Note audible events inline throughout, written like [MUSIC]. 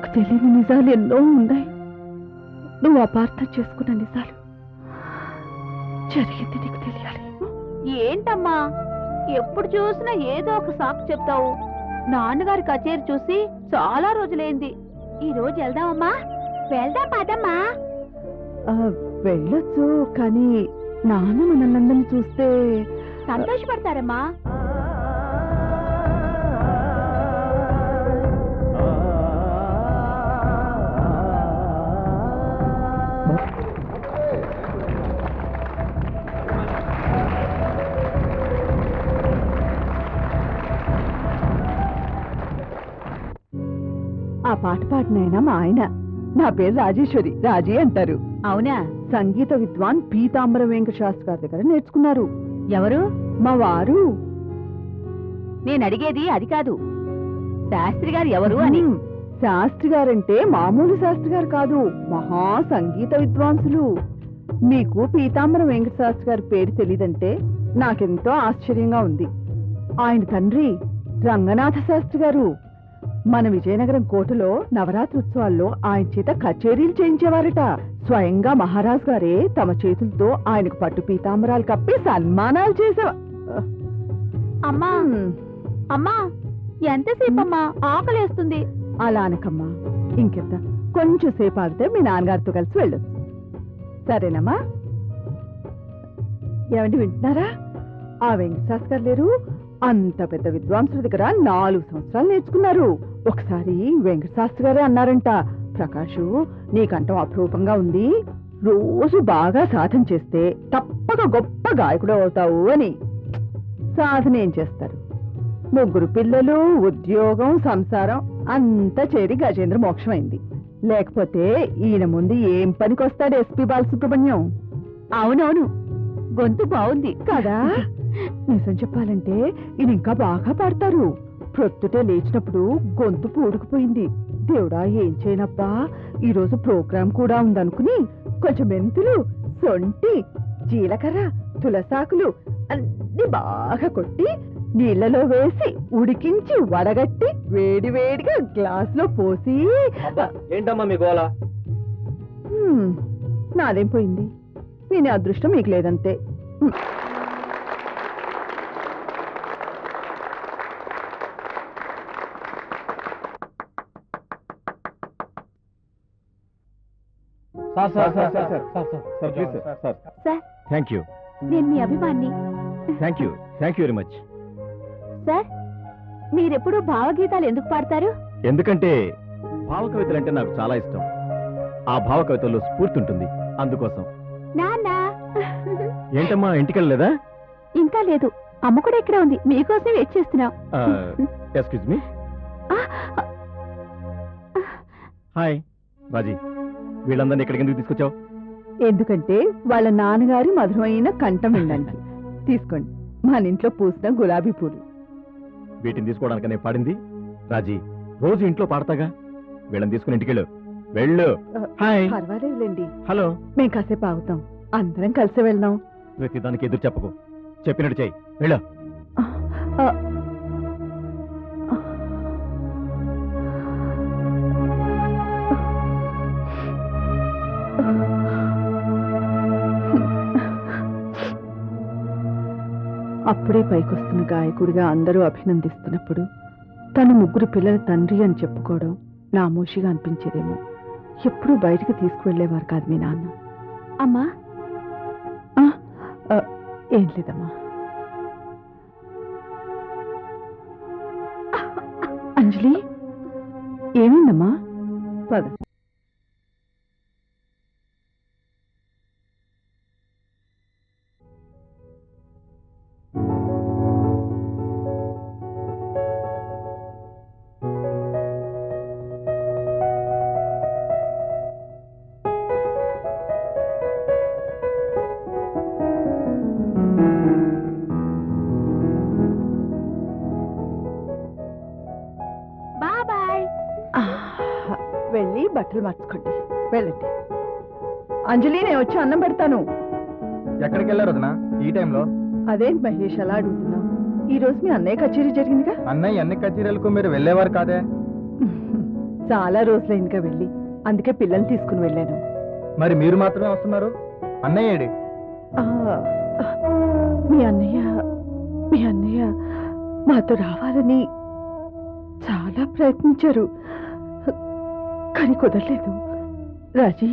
నీకు తెలియని నిజాలు ఎన్నో ఉన్నాయి. నువ్వు అపార్థం చేసుకున్న నిజాలు జరిగింది నీకు తెలియాలి. ఏంటమ్మా? ఎప్పుడు చూసినా ఏదో ఒక సాకు చెప్తావు. నాన్నగారి కచేరీ చూసి చాలా రోజులైంది. ఈ రోజు వెళ్దామమ్మా? వెళ్దాం పదమ్మా. వెళ్ళొచ్చు కానీ నాన్న మనల్నందరినీ చూస్తే సంతోషపడతారమ్మా. పాట పాడినాయన మా ఆయన. నా పేరు రాజేశ్వరి రాజీ అంటారు. అవునా? సంగీత విద్వాన్ పీతాంబర వెంకట శాస్త్రి గారి దగ్గర నేర్చుకున్నారు. ఎవరు? మా వారు. నేను అడిగేది అది కాదు. శాస్త్రి గారు ఎవరు అని. ఉమ్, శాస్త్రి గారంటే మామూలు శాస్త్రి గారు కాదు. మహా సంగీత విద్వాంసులు. మీకు పీతాంబరం వెంకట శాస్త్రి గారి పేరు తెలియదంటే నాకెంతో ఆశ్చర్యంగా ఉంది. ఆయన తండ్రి రంగనాథ శాస్త్రి గారు. మన విజయనగరం కోటలో నవరాత్రి ఉత్సవాల్లో ఆయన చేత కచేరీలు చేయించేవారట. స్వయంగా మహారాజ్ గారే తమ చేతులతో ఆయనకు పట్టు పీతాంబరాలు కప్పి సన్మానాలు చేసేవా అమ్మా. అమ్మా ఎంతసేపు అమ్మా ఆకలేస్తుంది. అలా అనకమ్మా. ఇంకెంత? కొంచెం సేపు ఆగితే మీ నాన్నగారితో కలిసి వెళ్ళొచ్చు. సరేనమ్మా. ఏమండి వింటున్నారా? ఆ వెంకటశాస్త్రి గారు లేరు. అంత పెద్ద విద్వాంసుల దగ్గర నాలుగు సంవత్సరాలు నేర్చుకున్నారు. ఒకసారి వెంకటశాస్త్రి గారే అన్నారంట ప్రకాషు నీకంటం అపురూపంగా ఉంది. రోజు బాగా సాధన చేస్తే తప్పక గొప్ప గాయకుడు అవుతావు అని. సాధన ఏం చేస్తారు? ముగ్గురు పిల్లలు ఉద్యోగం సంసారం అంతా చేరి గజేంద్ర మోక్షమైంది. లేకపోతే ఈయన ముందు ఏం పనికొస్తాడు ఎస్పి బాలసుబ్రహ్మణ్యం? అవునవును గొంతు బాగుంది. కదా? నిజం చెప్పాలంటే ఈయన ఇంకా బాగా పాడతారు. ప్రొద్దుటే లేచినప్పుడు గొంతు పూడుకుపోయింది. దేవుడా ఏం చేయనబ్బా? ఈ రోజు ప్రోగ్రాం కూడా ఉందనుకుని కొంచెం మెంతులు సొంటి జీలకర్ర తులసాకులు అన్ని బాగా కొట్టి నీళ్ళలో వేసి ఉడికించి వడగట్టి వేడి వేడిగా గ్లాసులో పోసి ఏంటమ్మా మీ హ్మ్, నాదేం పోయింది? వినే అదృష్టం మీకు లేదంతే. Sir sir sir sir sir sir sir. Please sir sir. Sir. Thank you నేను మీ అభిమాన్ని thank you thank you very much sir మీరెప్పుడు భావగీతాలు ఎందుకు పాడతారు? ఎందుకంటే భావ కవితలంటే నాకు చాలా ఇష్టం. ఆ భావ కవితల్లో స్ఫూర్తి ఉంటుంది. అందుకోసం. నాన్న. ఏంటమ్మా ఇంటికెళ్ళలేదా? ఇంకా లేదు. అమ్మ కూడా ఇక్కడే ఉంది. మీకోసం వెయిట్ చేస్తున్నాం. ఎక్స్క్యూజ్ మీ హాయ్ రాజీ వీళ్ళందరినీ ఇక్కడికి ఎందుకు తీసుకొచ్చావు? ఎందుకంటే వాళ్ళ నాన్నగారి మధురమైన కంఠం వినడానికి. తీసుకోండి మన ఇంట్లో పూసిన గులాబీ పూలు. వీటిని తీసుకోవడానికనే పాడింది. రాజీ రోజు ఇంట్లో పాడతాగా? వీళ్ళని తీసుకుని ఇంటికెళ్ళు. వెళ్ళు. హాయ్. పర్వాలేదులేండి. హలో. మేము కాసేపు ఆగుతాం. అందరం కలిసి వెళ్దాం. ప్రతిదానికి ఎదురు చెప్పకు. చెప్పినట్టు చెయ్యి వెళ్ళు. అప్పుడే పైకొస్తున్న గాయకుడిగా అందరూ అభినందిస్తున్నప్పుడు తను ముగ్గురు పిల్లల తండ్రి అని చెప్పుకోవడం నామోషిగా అనిపించేదేమో. ఎప్పుడూ బయటికి తీసుకువెళ్ళేవారు కాదు మీ నాన్న. అమ్మా. ఏం లేదమ్మా. అంజలి ఏమైందమ్మా? పద. బట్టలు మార్చుకోండి. వెళ్ళండి. అంజలి నేను వచ్చి అన్నం పెడతాను. ఎక్కడికి వెళ్ళారు వదినా? ఈ టైంలో? అదేంటి మహేష్ అలా అడుగుతున్నావు? ఈ రోజు మీ అన్నయ్య కచేరీ జరిగిందిగా? అన్నయ్య అన్ని కచేరీలకు మీరు వెళ్ళేవారు కాదే? [LAUGHS] చాలా రోజులైందిగా వెళ్ళి. అందుకే పిల్లల్ని తీసుకుని వెళ్ళాను. మరి మీరు మాత్రమే వస్తున్నారు? అన్నయ్య ఏడి? ఆ, మీ అన్నయ్య మీ అన్నయ్య మాతో రావాలని చాలా ప్రయత్నించారు. కానీ కుదరలేదు. రాజీ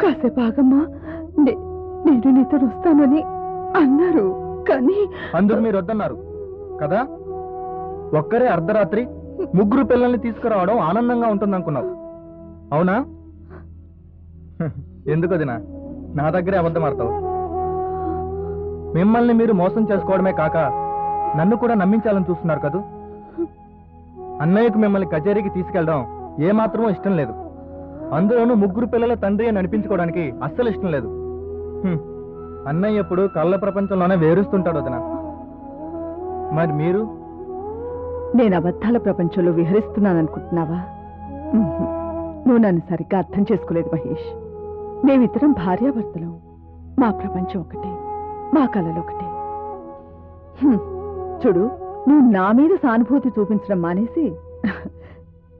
కాసేపు ఆగమ్మా నేను నీతో వస్తానని అన్నారు. కానీ అందుకు మీరు వద్దన్నారు కదా? ఒక్కరే అర్ధరాత్రి ముగ్గురు పిల్లల్ని తీసుకురావడం ఆనందంగా ఉంటుందనుకున్నావు. అవునా? [LAUGHS] ఎందుకు అదినా నా దగ్గరే అబద్ధం ఆడతావు. మిమ్మల్ని మీరు మోసం చేసుకోవడమే కాక నన్ను కూడా నమ్మించాలని చూస్తున్నారు కదూ? అన్నయ్యకు మిమ్మల్ని కచేరీకి తీసుకెళ్ళడం ఏమాత్రమో ఇష్టం లేదు. అందులోనూ ముగ్గురు పిల్లల తండ్రి అని అనిపించుకోవడానికి అస్సలు ఇష్టం లేదు. అన్నయ్య ఎప్పుడు కళ్ళ ప్రపంచంలోనే వేరుస్తుంటాడు వదిన. మరి మీరు? నేను అబద్ధాల ప్రపంచంలో విహరిస్తున్నాను అనుకుంటున్నావా నువ్వు నన్ను సరిగ్గా అర్థం చేసుకోలేదు మహేష్. మేమిద్దరం భార్యాభర్తలం. మా ప్రపంచం ఒకటే. మా కళలు ఒకటే. చూడు నువ్వు నా మీద సానుభూతి చూపించడం మానేసి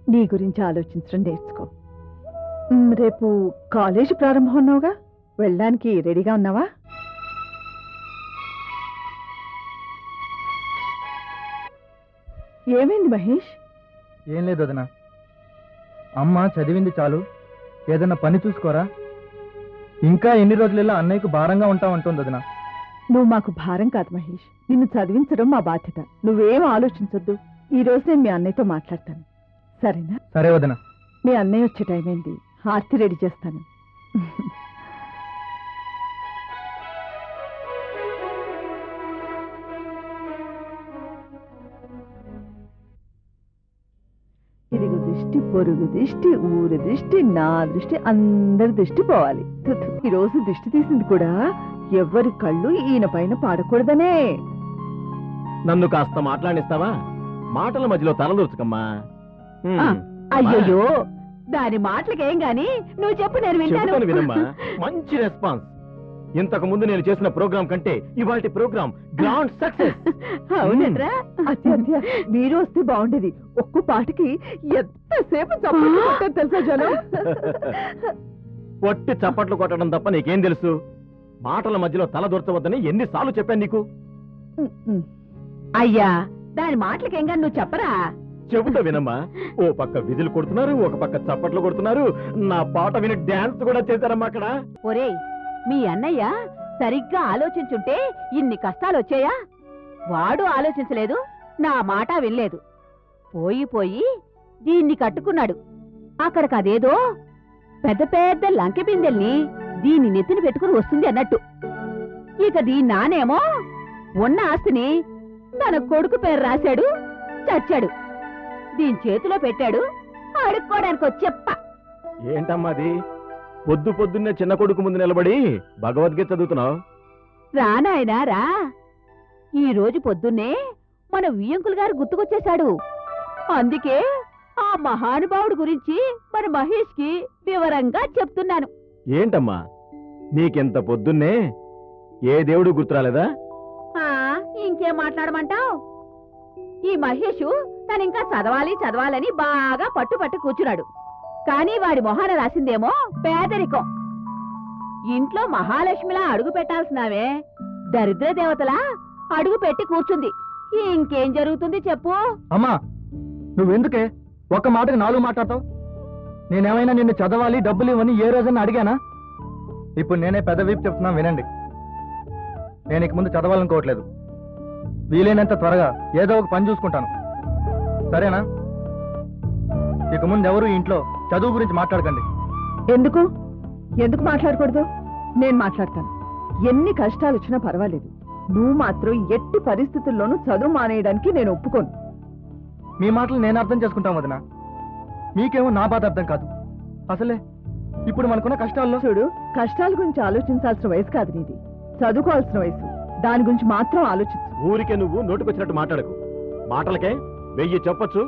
నీ గురించి ఆలోచించడం నేర్చుకో. రేపు కాలేజీ ప్రారంభం ఉన్నావుగా వెళ్ళడానికి రెడీగా ఉన్నావా? ఏమైంది మహేష్? ఏం లేదు వదిన. అమ్మ చదివింది చాలు. ఏదన్నా పని చూసుకోరా? ఇంకా ఎన్ని రోజులలో అన్నయ్యకు భారంగా ఉంటామంటుంది వదిన. నువ్వు మాకు భారం కాదు మహేష్. నిన్ను చదివించడం మా బాధ్యత. నువ్వేం ఆలోచించొద్దు. ఈ రోజు నేను మీ అన్నయ్యతో మాట్లాడతాను. సరేనా? సరే వదిన. మీ అన్నయ్య వచ్చే టైం అయింది. హారతి రెడీ చేస్తాను. ఇరుగు దృష్టి పొరుగు దృష్టి ఊరు దృష్టి నా దృష్టి అందరి దృష్టి పోవాలి. ఈ రోజు దృష్టి తీసింది కూడా ఎవరి కళ్ళు ఈయన పైన పాడకూడదనే. నన్ను కాస్త మాట్లాడిస్తావా? మాటల మధ్యలో తలదూర్చుకమ్మా అయ్యయ్యో దాని మాటలకేం గాని? నువ్వు చెప్పు నేను చెబుతాను వినమ్మా. వింటాను [LAUGHS] మంచి రెస్పాన్స్. ఇంతకు ముందు నేను చేసిన ప్రోగ్రాం కంటే ఇవాళ ప్రోగ్రాం గ్రాండ్ సక్సెస్. అవునట్రా? మీరు వస్తే బాగుండేది. ఒక్క పాటకి ఎంతసేపు చప్పట్లు కొట్టారు తెలుసా జనం? పొట్టి చప్పట్లు కొట్టడం తప్ప నీకేం తెలుసు? మాటల మధ్యలో తల దూర్చవద్దని ఎన్నిసార్లు చెప్పాను నీకు. అయ్యా దాని మాటలకేం గాని నువ్వు చెప్పరా? చెబుతా వినమ్మా. ఓ పక్క విధులు కొడుతున్నారు ఒక పక్క చప్పట్లు కొడుతున్నారు. నా పాట విని డాన్స్ కూడా చేశారమ్మా అక్కడ. ఒరే మీ అన్నయ్య సరిగ్గా ఆలోచించుంటే ఇన్ని కష్టాలు వచ్చాయా వాడు ఆలోచించలేదు నా మాట వినలేదు. పోయి పోయి దీన్ని కట్టుకున్నాడు. అక్కడికి అదేదో పెద్ద పెద్ద లంకె బిందెల్ని దీన్ని నెత్తిన పెట్టుకుని వస్తుంది అన్నట్టు. ఇక దీని నానేమో ఉన్న ఆస్తిని తన కొడుకు పేరు రాశాడు చచ్చాడు. దీని చేతిలో పెట్టాడు అడుక్కోడానికి వచ్చెప్ప ఏంటమ్మా అది? పొద్దు పొద్దున్నే చిన్న కొడుకు ముందు నిలబడి భగవద్గీత చదువుతున్నావు? రా నాయనా రా. ఈ రోజు పొద్దున్నే మన వియ్యంకులు గారు గుర్తుకొచ్చేశాడు. అందుకే ఆ మహానుభావుడు గురించి మన మహేష్కి వివరంగా చెప్తున్నాను. ఏంటమ్మా? నీకింత పొద్దున్నే ఏ దేవుడు గుర్తురాలేదా? ఆ ఇంకేం మాట్లాడమంటావ్? ఈ మహేషు తనింకా ఇంకా చదవాలి చదవాలని బాగా పట్టు పట్టు కూర్చున్నాడు. కానీ వాడి మొహాన రాసిందేమో పేదరికం. ఇంట్లో మహాలక్ష్మిలా అడుగు పెట్టాల్సినావే. దరిద్ర దేవతలా అడుగు పెట్టి కూర్చుంది. ఇంకేం జరుగుతుంది చెప్పు. అమ్మా నువ్వెందుకే ఒక్క మాటకి నాలుగు మాట్లాడతావు? నేనేమైనా నిన్ను చదవాలి డబ్బులు ఇవ్వని ఏ రోజైనా అడిగానా? ఇప్పుడు నేనే పెద్ద వీపు చెప్తున్నా వినండి. నేను ఇక ముందు చదవాలనుకోవట్లేదు. వీలైనంత త్వరగా ఏదో ఒక పని చూసుకుంటాను. సరేనా? ఇక ముందు ఎవరు ఇంట్లో చదువు గురించి మాట్లాడకండి. ఎందుకు? ఎందుకు మాట్లాడకూడదు? నేను మాట్లాడతాను. ఎన్ని కష్టాలు వచ్చినా పర్వాలేదు. నువ్వు మాత్రం ఎట్టి పరిస్థితుల్లోనూ చదువు మానేయడానికి నేను ఒప్పుకోను. మీ మాటలు నేను అర్థం చేసుకుంటాం వదిన. మీకేమో నా బాధ అర్థం కాదు. అసలే ఇప్పుడు మనకున్న కష్టాల్లో చూడు కష్టాల గురించి ఆలోచించాల్సిన వయసు కాదు నీది. చదువుకోవాల్సిన వయసు. దాని గురించి మాత్రం ఆలోచించు. ఊరికే నువ్వు నోటుకొచ్చినట్టు మాట్లాడకు. మాటలకే వెయ్యి చెప్పొచ్చు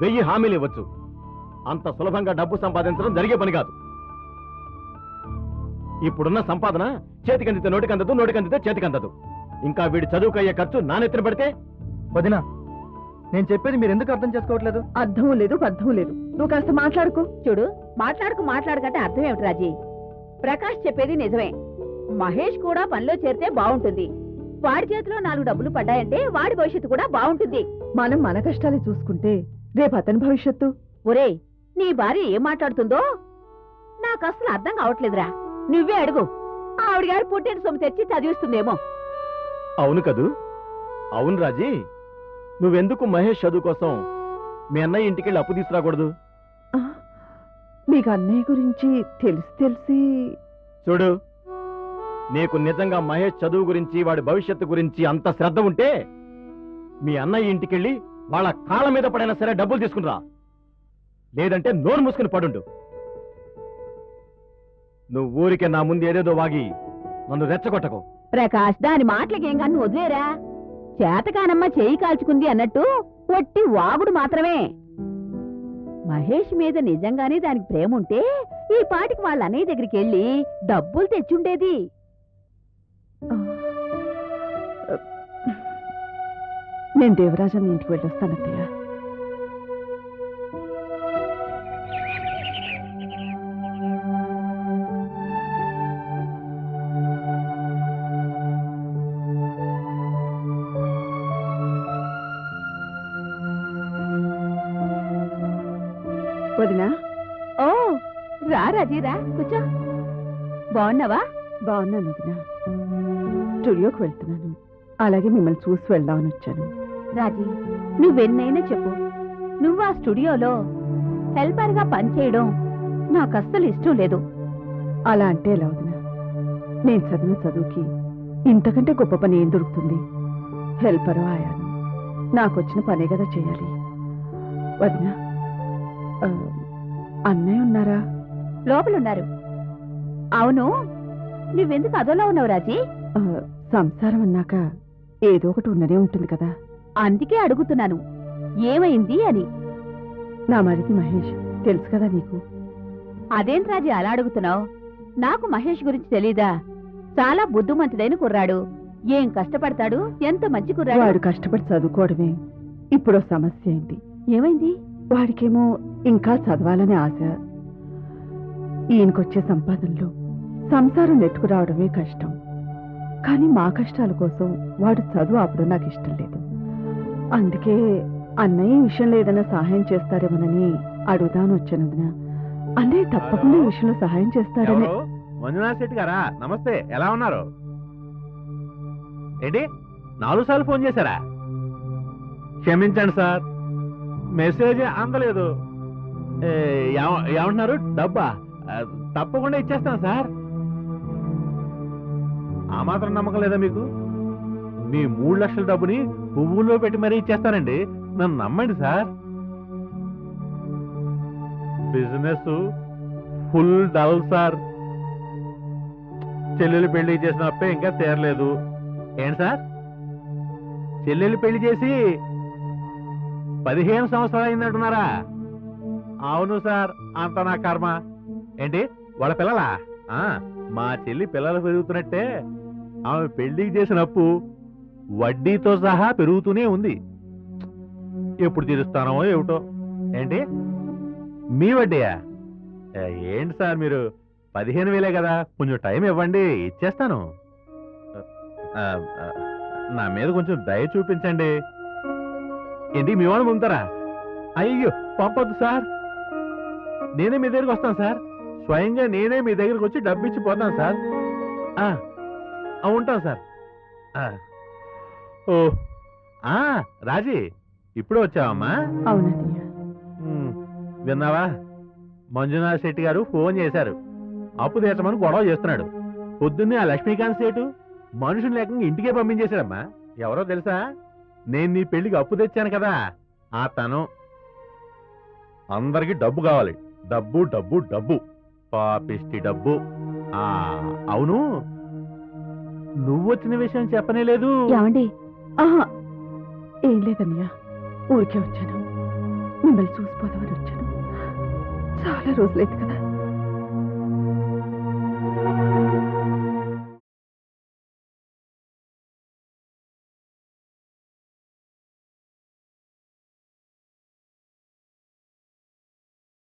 వెయ్యి హామీలు ఇవ్వచ్చు. అంత సులభంగా డబ్బు సంపాదించడం జరిగే పని కాదు. ఇప్పుడున్న సంపాదన చేతికందితే నోటికందదు నోటికందితే చేతికందదు ఇంకా వీడి చదువుకు అయ్యే ఖర్చు నా నెత్తిన పడితే? వదిన నేను చెప్పేది మీరు ఎందుకు అర్థం చేసుకోవట్లేదు? అర్థం లేదు బద్ధం లేదు. నువ్వు కాస్త మాట్లాడుకో. చూడు మాట్లాడుకు మాట్లాడకంటే అర్థం ఏమిటి రాజీ? ప్రకాష్ చెప్పేది నిజమే. మహేష్ కూడా పనిలో చేరితే బాగుంటుంది. వాడి చేతిలో నాలుగు డబ్బులు పడ్డాయంటే వాడి భవిష్యత్తు కూడా బాగుంటుంది. మనం మన కష్టాలు చూసుకుంటే రేపు అతని భవిష్యత్తు. ఒరేయ్ నీ భార్య ఏం మాట్లాడుతుందో? నాకు అసలు అర్థం కావట్లేదురా. నువ్వే అడుగు. ఆవిడ గారు పుట్టిన సొమ్ము తెచ్చి చదివిస్తుందేమో. అవును కదూ. అవును రాజీ. నువ్వెందుకు మహేష్ చదువు కోసం మీ అన్నయ్య ఇంటికెళ్ళి అప్పు తీసుకురాకూడదు? మీకు అన్నయ్య గురించి తెలిసి తెలిసి చూడు నీకు నిజంగా మహేష్ చదువు గురించి వాడి భవిష్యత్తు గురించి అంత శ్రద్ధ ఉంటే మీ అన్నయ్య ఇంటికెళ్ళి వాళ్ళ కాళ్ళ మీద పడైనా సరే డబ్బులు తీసుకునిరా లేదంటే నోరు మూసుకుని పడుండు. నువ్వు ఊరికే నా ముందు ఏదేదో వాగి నన్ను రెచ్చగొట్టకు. ప్రకాష్ దాని మాటలకేం కానీ వదిలేరా? చేతకానమ్మ చేయి కాల్చుకుంది అన్నట్టు ఒట్టి వాగుడు మాత్రమే. మహేష్ మీద నిజంగానే దానికి ప్రేమ ఉంటే ఈ పాటికి వాళ్ళ అన్నయ్య దగ్గరికి వెళ్ళి డబ్బులు తెచ్చుండేది నేను దేవరాజన్ ఇంటికి వెళ్ళొస్తానత్తయ్య. వదినా? ఓ రా రాజీ రా కూర్చో. బాగున్నావా? బాగున్నాను వదినా. స్టూడియోకి వెళ్తున్నాను. అలాగే మిమ్మల్ని చూసి వెళ్దామని వచ్చాను. రాజీ నువ్వెన్నైనా చెప్పు. నువ్వు ఆ స్టూడియోలో హెల్పర్గా పనిచేయడం నాకు అస్సలు ఇష్టం లేదు. అలా అంటే ఎలా వదినా? నేను చదివిన చదువుకి ఇంతకంటే గొప్ప పని ఏం దొరుకుతుంది? హెల్పరు ఆయాను? నాకు వచ్చిన పనే కదా చేయాలి. వదినా అన్నయ్య ఉన్నారా? లోపలున్నారు. అవును నువ్వెందుకు అదోలా ఉన్నావు రాజీ? సంసారం అన్నాక ఏదో ఒకటి ఉండనే ఉంటుంది కదా. అందుకే అడుగుతున్నాను. ఏమైంది అని. నా మరిది మహేష్ తెలుసు కదా నీకు? అదేంటి రాజీ అలా అడుగుతున్నావు? నాకు మహేష్ గురించి తెలీదా? చాలా బుద్ధిమంతుడైన కుర్రాడు. ఏం కష్టపడతాడు? ఎంత మంచి కుర్రాడు? వాడు కష్టపడి చదువుకోవడమే. ఇప్పుడు సమస్య అయింది ఏమైంది? వాడికేమో ఇంకా చదవాలని ఆశ. ఈయనకొచ్చే సంపాదనలో సంసారం నెట్టుకురావడమే కష్టం. కానీ మా కష్టాల కోసం వాడు చదువు ఆపడం నాకు ఇష్టం లేదు. అందుకే అన్నయ్య ఈ విషయంలో ఏదైనా సహాయం చేస్తారేమోనని అడుగుదాని వచ్చానందున అన్నయ్య తప్పకుండా ఈ విషయంలో సహాయం చేస్తాడని ఎవరు? మంజునాథ్ శెట్టి గారా? నమస్తే. ఎలా ఉన్నారు? ఏంటి? నాలుగు సార్లు ఫోన్ చేశారా? క్షమించండి సార్. మెసేజ్ అందలేదు. ఏ, ఏమ- ఏమంటున్నారు? డబ్బా? ఆ, తప్పకుండా ఇచ్చేస్తాను సార్. ఆ మాత్రం నమ్మకం లేదా మీకు? మీ మూడు లక్షల డబ్బుని పువ్వుల్లో పెట్టి మరీ ఇచ్చేస్తానండి. నన్ను నమ్మండి sir. Business full dull sir. చెల్లెలు పెళ్ళి చేసిన అప్పే ఇంకా తీరలేదు. ఏంటి సార్? చెల్లెలు పెళ్ళి చేసి పదిహేను సంవత్సరాలు అయిందంటున్నారా? అవును సార్ అంత నా కర్మ. ఏంటి వాళ్ళ పిల్లలా? ఆ, మా చెల్లి పిల్లలు పెరుగుతున్నట్టే ఆమె పెళ్ళికి చేసిన అప్పు వడ్డీతో సహా పెరుగుతూనే ఉంది. ఎప్పుడు తీరుస్తానో ఏమిటో. ఏంటి? మీ వడ్డీయా? ఏంటి సార్ మీరు? పదిహేను వేలే కదా. కొంచెం టైం ఇవ్వండి ఇచ్చేస్తాను. నా మీద కొంచెం దయ చూపించండి. ఏంటి మీ వాళ్ళు పంపుతారా అయ్యో పంపొద్దు సార్. నేనే మీ దగ్గరికి వస్తాను సార్. స్వయంగా నేనే మీ దగ్గరికి వచ్చి డబ్బిచ్చి పోతాను సార్. ఉంటాను సార్. ఆ. ఓ. ఆ, రాజీ ఇప్పుడే వచ్చావమ్మా? అవునన్నయ్య ఉమ్, విన్నావా? మంజునాథ్ శెట్టి గారు ఫోన్ చేశారు. అప్పు తీర్చమని గొడవ చేస్తున్నాడు. పొద్దున్నే ఆ లక్ష్మీకాంత్ సేటు మనుషులు లేకుండా ఇంటికే పంపించేశాడమ్మా. ఎవరో తెలుసా? నేను నీ పెళ్ళికి అప్పు తెచ్చాను కదా ఆ తను. అందరికి డబ్బు కావాలి. డబ్బు డబ్బు డబ్బు. పాపిష్టి డబ్బు. ఆ అవును? నువ్వు వచ్చిన విషయం చెప్పనే లేదు. ఏమండి? ఏం లేదన్నయ్యా ఊరికే వచ్చాను. మిమ్మల్ని చూసిపోదామని వచ్చాను. చాలా రోజులైంది కదా.